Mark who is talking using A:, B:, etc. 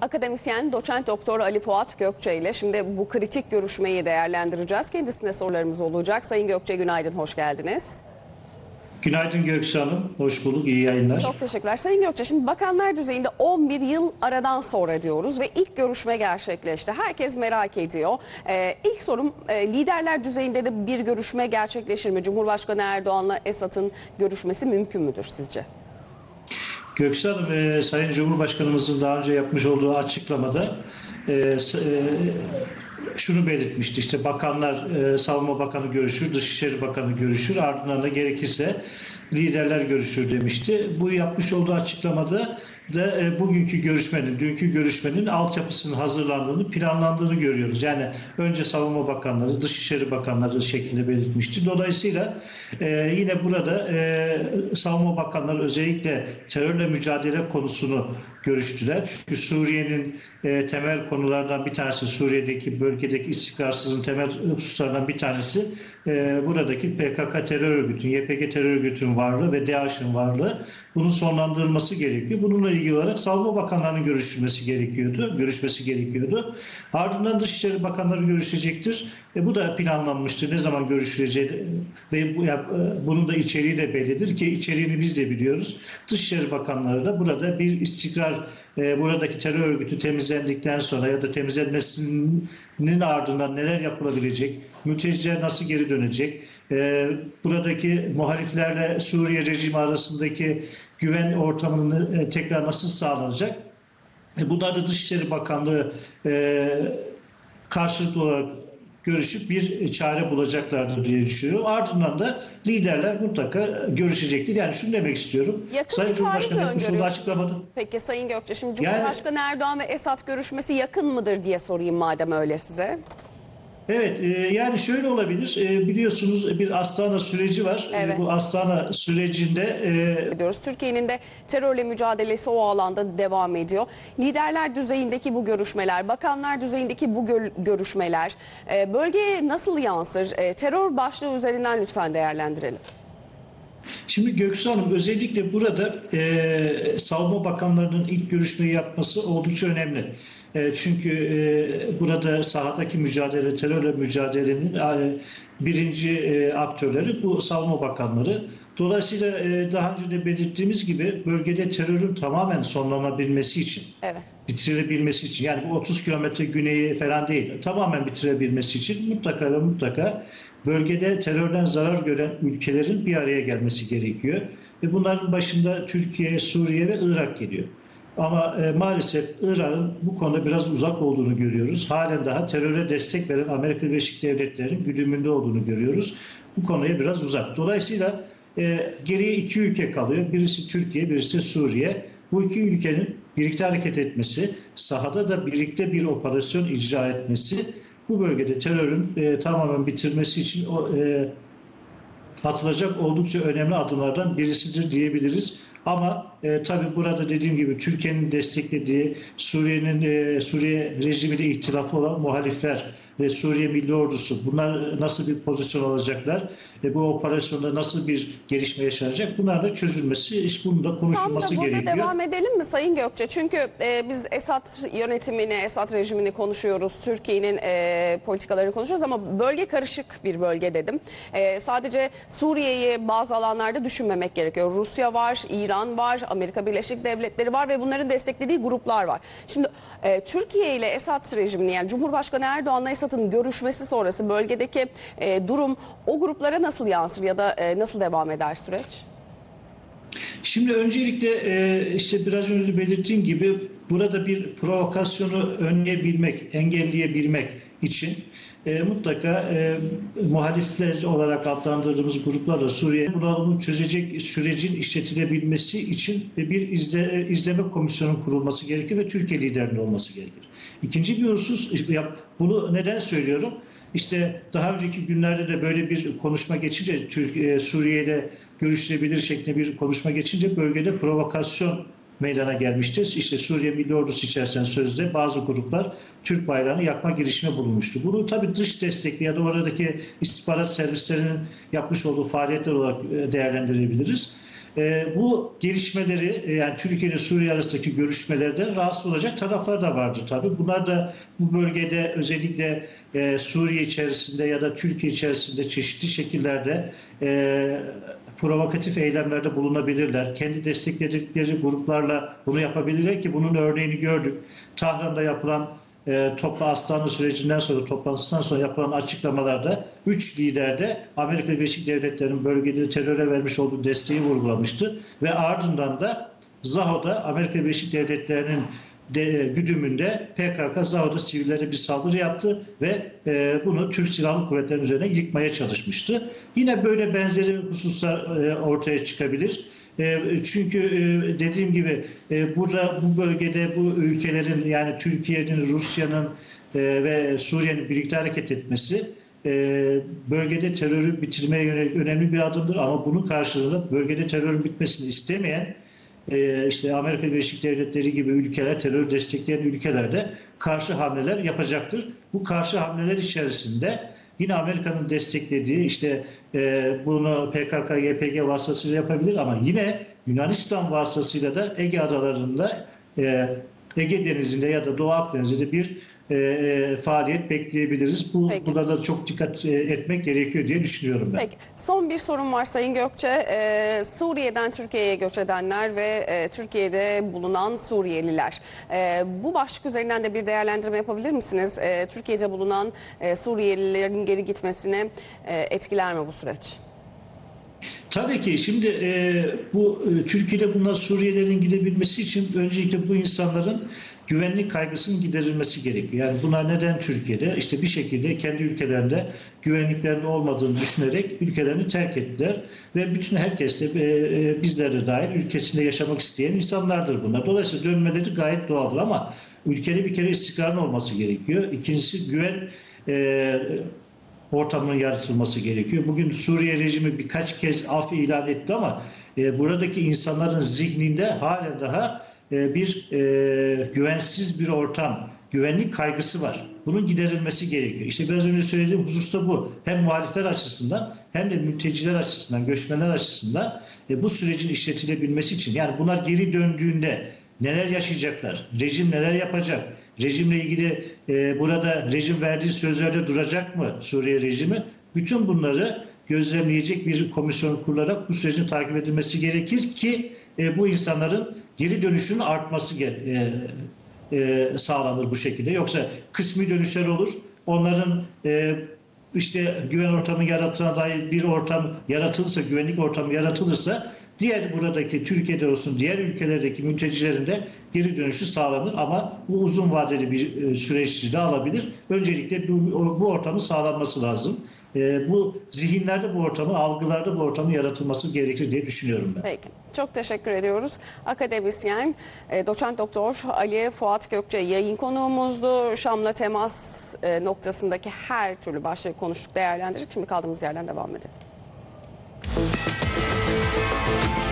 A: Akademisyen doçent doktor Ali Fuat Gökçe ile şimdi bu kritik görüşmeyi değerlendireceğiz. Kendisine sorularımız olacak. Sayın Gökçe günaydın, hoş geldiniz.
B: Günaydın Göksu Hanım. Hoş bulduk. İyi yayınlar.
A: Çok teşekkürler. Sayın Gökçe şimdi bakanlar düzeyinde 11 yıl aradan sonra diyoruz ve ilk görüşme gerçekleşti. Herkes merak ediyor. Ee, ilk sorum e, liderler düzeyinde de bir görüşme gerçekleşir mi? Cumhurbaşkanı Erdoğan'la Esad'ın görüşmesi mümkün müdür sizce?
B: Göksu Hanım, e, Sayın Cumhurbaşkanımızın daha önce yapmış olduğu açıklamada e, e, şunu belirtmişti. İşte bakanlar, e, Savunma Bakanı görüşür, Dışişleri Bakanı görüşür, ardından da gerekirse liderler görüşür demişti. Bu yapmış olduğu açıklamada da e, bugünkü görüşmenin, dünkü görüşmenin altyapısının hazırlandığını, planlandığını görüyoruz. Yani önce Savunma Bakanları, Dışişleri Bakanları şeklinde belirtmişti. Dolayısıyla e, yine burada e, Savunma Bakanları özellikle terörle mücadele konusunu görüştüler. Çünkü Suriye'nin e, temel konulardan bir tanesi, Suriye'deki bölgedeki istikrarsızlığın temel hususlardan bir tanesi e, buradaki PKK terör örgütünün, YPG terör örgütünün varlığı ve DAEŞ'in varlığı. Bunun sonlandırılması gerekiyor. Bununla ilgili olarak Savunma Bakanlarının görüşmesi gerekiyordu. Görüşmesi gerekiyordu. Ardından Dışişleri Bakanları görüşecektir. E, bu da planlanmıştır. Ne zaman görüşüleceği ve bu, ya, e, bunun da içeriği de bellidir ki içeriğini biz de biliyoruz. Dışişleri Bakanları da burada bir istikrar e, buradaki terör örgütü temizlendikten sonra ya da temizlenmesinin ardından neler yapılabilecek, mülteciler nasıl geri dönecek, e, buradaki muhaliflerle Suriye rejimi arasındaki güven ortamını e, tekrar nasıl sağlanacak? E, bunlar da Dışişleri Bakanlığı e, karşılıklı olarak görüşüp bir çare bulacaklardır diye düşünüyorum. Ardından da liderler mutlaka görüşecektir. Yani şunu demek istiyorum.
A: Yakın
B: Sayın Cumhurbaşkanı
A: öngörüyorsunuz?
B: açıklamada
A: Peki Sayın Gökçe şimdi
B: Yani-
A: Cumhurbaşkanı Erdoğan ve Esad görüşmesi yakın mıdır diye sorayım madem öyle size.
B: Evet, e, yani şöyle olabilir. E, biliyorsunuz bir Astana süreci var. E,
A: Evet.
B: bu Astana sürecinde e.
A: Türkiye'nin de terörle mücadelesi o alanda devam ediyor. Liderler düzeyindeki bu görüşmeler, bakanlar düzeyindeki bu gör- görüşmeler e, bölgeye nasıl yansır? E, terör başlığı üzerinden lütfen değerlendirelim.
B: Şimdi Göksu Hanım özellikle burada e, savunma bakanlarının ilk görüşmeyi yapması oldukça önemli. E, çünkü e, burada sahadaki mücadele, terörle mücadelenin e, birinci e, aktörleri bu savunma bakanları. Dolayısıyla e, daha önce de belirttiğimiz gibi bölgede terörün tamamen sonlanabilmesi için
A: Evet.
B: bitirebilmesi için yani bu 30 kilometre güneyi falan değil tamamen bitirebilmesi için mutlaka ve mutlaka bölgede terörden zarar gören ülkelerin bir araya gelmesi gerekiyor. Ve bunların başında Türkiye, Suriye ve Irak geliyor. Ama e, maalesef Irak'ın bu konuda biraz uzak olduğunu görüyoruz. Halen daha teröre destek veren Amerika Birleşik Devletleri'nin güdümünde olduğunu görüyoruz. Bu konuya biraz uzak. Dolayısıyla e, geriye iki ülke kalıyor. Birisi Türkiye, birisi Suriye. Bu iki ülkenin birlikte hareket etmesi, sahada da birlikte bir operasyon icra etmesi bu bölgede terörün e, tamamen bitirmesi için o, e, atılacak oldukça önemli adımlardan birisidir diyebiliriz. Ama e, tabii burada dediğim gibi Türkiye'nin desteklediği Suriye'nin e, Suriye rejimiyle ihtilafı olan muhalifler ve Suriye Milli Ordusu bunlar nasıl bir pozisyon alacaklar ve bu operasyonda nasıl bir gelişme yaşanacak bunlar da çözülmesi, iş bunun da
A: Tam
B: konuşulması
A: da burada
B: gerekiyor.
A: devam edelim mi Sayın Gökçe? Çünkü e, biz Esad yönetimini, Esad rejimini konuşuyoruz. Türkiye'nin e, politikalarını konuşuyoruz ama bölge karışık bir bölge dedim. E, sadece Suriye'yi bazı alanlarda düşünmemek gerekiyor. Rusya var, İran var, Amerika Birleşik Devletleri var ve bunların desteklediği gruplar var. Şimdi e, Türkiye ile Esad rejimini yani Cumhurbaşkanı Erdoğan'la Esad'ın görüşmesi sonrası bölgedeki e, durum o gruplara nasıl yansır ya da e, nasıl devam eder süreç?
B: Şimdi öncelikle e, işte biraz önce belirttiğim gibi burada bir provokasyonu önleyebilmek, engelleyebilmek için e, mutlaka e, muhalifler olarak adlandırdığımız gruplarla Suriye bunu çözecek sürecin işletilebilmesi için bir izle, izleme komisyonu kurulması gerekir ve Türkiye liderliği olması gerekir. İkinci bir husus, bunu neden söylüyorum? İşte daha önceki günlerde de böyle bir konuşma geçince Türkiye, Suriye ile görüşülebilir şeklinde bir konuşma geçince bölgede provokasyon meydana gelmiştir. İşte Suriye Milli Ordusu içerisinde sözde bazı gruplar Türk bayrağını yakma girişimi bulunmuştu. Bunu tabii dış destekli ya da oradaki istihbarat servislerinin yapmış olduğu faaliyetler olarak e, değerlendirebiliriz. E, bu gelişmeleri e, yani Türkiye ile Suriye arasındaki görüşmelerden rahatsız olacak taraflar da vardır tabii. Bunlar da bu bölgede özellikle e, Suriye içerisinde ya da Türkiye içerisinde çeşitli şekillerde e, provokatif eylemlerde bulunabilirler. Kendi destekledikleri gruplarla bunu yapabilirler ki bunun örneğini gördük. Tahran'da yapılan e, toplu Astana sürecinden sonra toplantısından sonra yapılan açıklamalarda 3 lider de Amerika Birleşik Devletleri'nin bölgede teröre vermiş olduğu desteği vurgulamıştı ve ardından da Zaho'da Amerika Birleşik Devletleri'nin de, e, güdümünde PKK Zaho'da sivillere bir saldırı yaptı ve e, bunu Türk Silahlı Kuvvetleri'nin üzerine yıkmaya çalışmıştı. Yine böyle benzeri hususlar e, ortaya çıkabilir. E, Çünkü e, dediğim gibi e, burada bu bölgede bu ülkelerin yani Türkiye'nin, Rusya'nın ve Suriye'nin birlikte hareket etmesi bölgede terörü bitirmeye yönelik önemli bir adımdır. Ama bunun karşılığında bölgede terörün bitmesini istemeyen işte Amerika Birleşik Devletleri gibi ülkeler, terör destekleyen ülkelerde karşı hamleler yapacaktır. Bu karşı hamleler içerisinde yine Amerika'nın desteklediği işte e, bunu PKK, YPG vasıtasıyla yapabilir ama yine Yunanistan vasıtasıyla da Ege adalarında e, Ege Denizi'nde ya da Doğu Akdeniz'de bir e, e, faaliyet bekleyebiliriz. Bu
A: Peki.
B: burada da çok dikkat e, etmek gerekiyor diye düşünüyorum ben.
A: Peki. Son bir sorum var Sayın Gökçe. Ee, Suriye'den Türkiye'ye göç edenler ve e, Türkiye'de bulunan Suriyeliler. Ee, bu başlık üzerinden de bir değerlendirme yapabilir misiniz? Ee, Türkiye'de bulunan e, Suriyelilerin geri gitmesini e, etkiler mi bu süreç?
B: Tabii ki şimdi e, bu e, Türkiye'de bulunan Suriyelilerin gidebilmesi için öncelikle bu insanların güvenlik kaygısının giderilmesi gerekiyor. Yani bunlar neden Türkiye'de? İşte bir şekilde kendi ülkelerinde güvenliklerinde olmadığını düşünerek ülkelerini terk ettiler ve bütün herkes de e, e, bizler de dahil ülkesinde yaşamak isteyen insanlardır bunlar. Dolayısıyla dönmeleri gayet doğaldır ama ülkede bir kere istikrarın olması gerekiyor. İkincisi güven e, ortamının yaratılması gerekiyor. Bugün Suriye rejimi birkaç kez af ilan etti ama e, buradaki insanların zihninde halen daha e, bir e, güvensiz bir ortam, güvenlik kaygısı var. Bunun giderilmesi gerekiyor. İşte biraz önce söylediğim husus da bu. Hem muhalifler açısından hem de mülteciler açısından, göçmenler açısından e, bu sürecin işletilebilmesi için yani bunlar geri döndüğünde neler yaşayacaklar, rejim neler yapacak, rejimle ilgili e, burada rejim verdiği sözlerde duracak mı Suriye rejimi? Bütün bunları gözlemleyecek bir komisyon kurularak bu sürecin takip edilmesi gerekir ki e, bu insanların geri dönüşünün artması e, e, sağlanır bu şekilde. Yoksa kısmi dönüşler olur. Onların e, işte güven ortamı yaratına dair bir ortam yaratılırsa, güvenlik ortamı yaratılırsa diğer buradaki Türkiye'de olsun diğer ülkelerdeki mültecilerin de geri dönüşü sağlanır ama bu uzun vadeli bir e, süreçti de alabilir. Öncelikle bu, bu ortamın sağlanması lazım. E, bu zihinlerde bu ortamın, algılarda bu ortamın yaratılması gerekir diye düşünüyorum ben.
A: Peki. Çok teşekkür ediyoruz. Akademisyen, e, doçent doktor Ali Fuat Gökçe yayın konuğumuzdu. Şam'la temas noktasındaki her türlü başlığı konuştuk, değerlendirdik. Şimdi kaldığımız yerden devam edelim. Bye.